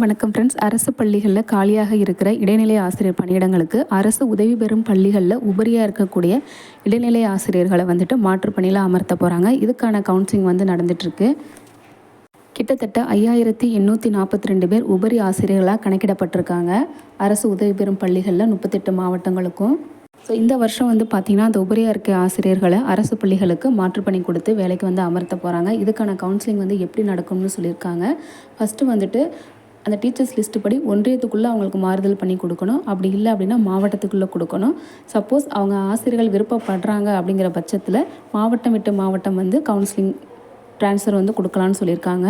வணக்கம் ஃப்ரெண்ட்ஸ் அரசு பள்ளிகளில் காலியாக இருக்கிற இடைநிலை ஆசிரியர் பணியிடங்களுக்கு அரசு உதவி பெறும் பள்ளிகளில் உபரியாக இருக்கக்கூடிய இடைநிலை ஆசிரியர்களை வந்துட்டு மாற்றுப் பணியில் அமர்த்த போகிறாங்க இதுக்கான கவுன்சிலிங் வந்து நடந்துட்டுருக்கு. கிட்டத்தட்ட ஐயாயிரத்தி எண்ணூற்றி நாற்பத்தி ரெண்டு பேர் உபரி ஆசிரியர்களாக கணக்கிடப்பட்டிருக்காங்க. அரசு உதவி பெறும் பள்ளிகளில் முப்பத்தெட்டு மாவட்டங்களுக்கும். ஸோ இந்த வருஷம் வந்து பார்த்திங்கன்னா அந்த உபரியாக இருக்க ஆசிரியர்களை அரசு பள்ளிகளுக்கு மாற்றுப்பணி கொடுத்து வேலைக்கு வந்து அமர்த்த போகிறாங்க இதுக்கான கவுன்சிலிங் வந்து எப்படி நடக்கும்னு சொல்லியிருக்காங்க. ஃபஸ்ட்டு வந்துட்டு அந்த டீச்சர்ஸ் லிஸ்ட்டு படி ஒன்றியத்துக்குள்ளே அவங்களுக்கு மாறுதல் பண்ணி கொடுக்கணும். அப்படி இல்லை அப்படின்னா மாவட்டத்துக்குள்ளே கொடுக்கணும். சப்போஸ் அவங்க ஆசிரியர்கள் விருப்பப்படுறாங்க அப்படிங்கிற பட்சத்தில் மாவட்டம் விட்டு மாவட்டம் வந்து கவுன்சிலிங் ட்ரான்ஸ்ஃபர் வந்து கொடுக்கலான்னு சொல்லியிருக்காங்க.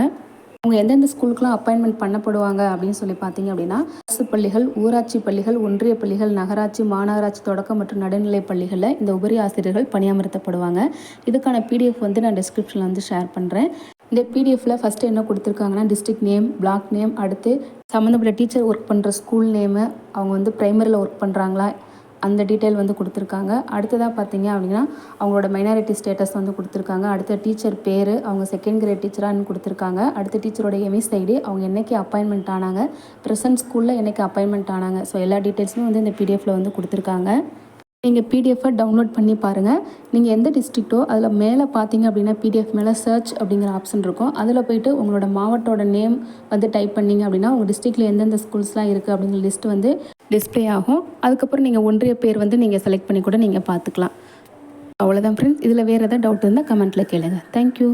அவங்க எந்தெந்த ஸ்கூலுக்குலாம் அப்பாயின்மெண்ட் பண்ணப்படுவாங்க அப்படின்னு சொல்லி பார்த்தீங்க அப்படின்னா அரசு பள்ளிகள் ஊராட்சி பள்ளிகள் ஒன்றிய பள்ளிகள் நகராட்சி மாநகராட்சி தொடக்க மற்றும் நடுநிலை பள்ளிகளில் இந்த உபரி ஆசிரியர்கள் பணியமர்த்தப்படுவாங்க. இதுக்கான பிடிஎஃப் வந்து நான் டிஸ்கிரிப்ஷனில் வந்து ஷேர் பண்ணுறேன் இந்த பிடிஎஃப்பில் ஃபஸ்ட்டு என்ன கொடுத்துருக்காங்கன்னா டிஸ்ட்ரிக் நேம் பிளாக் நேம் அடுத்து சம்மந்தப்பட்ட டீச்சர் ஒர்க் பண்ணுற ஸ்கூல் நேமு அவங்க வந்து ப்ரைமரியில் ஒர்க் பண்ணுறாங்களா அந்த டீட்டெயில் வந்து கொடுத்துருக்காங்க. அடுத்ததாக பார்த்தீங்க அப்படின்னா அவங்களோட மைனாரிட்டி ஸ்டேட்டஸ் வந்து கொடுத்துருக்காங்க. அடுத்த டீச்சர் பேர் அவங்க செகண்ட் கிரேட் டீச்சரானு கொடுத்துருக்காங்க. அடுத்த டீச்சரோட எம்எஸ் ஐடி அவங்க என்றைக்கு அப்பாயின்மெண்ட் ஆனாங்க ப்ரெசன்ட் ஸ்கூலில் என்றைக்கு அப்பாயின்மெண்ட் ஆனாங்க. ஸோ எல்லா டீட்டெயில்ஸுமே வந்து இந்த பிடிஎஃப்பில் வந்து கொடுத்துருக்காங்க. நீங்கள் பிடிஎஃபை டவுன்லோட் பண்ணி பாருங்கள் நீங்கள் எந்த டிஸ்ட்ரிக்ட்டோ அதில் மேலே பார்த்தீங்க அப்படின்னா பிடிஎஃப் மேலே சர்ச் அப்படிங்கிற ஆப்ஷன் இருக்கும். அதில் போயிட்டு உங்களோட மாவட்டோட நேம் வந்து டைப் பண்ணிங்க அப்படின்னா உங்கள் டிஸ்ட்ரிக்டில் எந்தெந்த ஸ்கூல்ஸ்லாம் இருக்குது அப்படிங்கிற லிஸ்ட் வந்து டிஸ்பிளே ஆகும். அதுக்கப்புறம் நீங்கள் ஒன்றிய பேர் வந்து நீங்கள் செலக்ட் பண்ணி கூட நீங்கள் பார்த்துக்கலாம் அவ்வளோதான் ஃப்ரெண்ட்ஸ் இதில் வேறு எதாவது டவுட் இருந்தால் கமெண்ட்டில் கேளுங்கள் தேங்க்யூ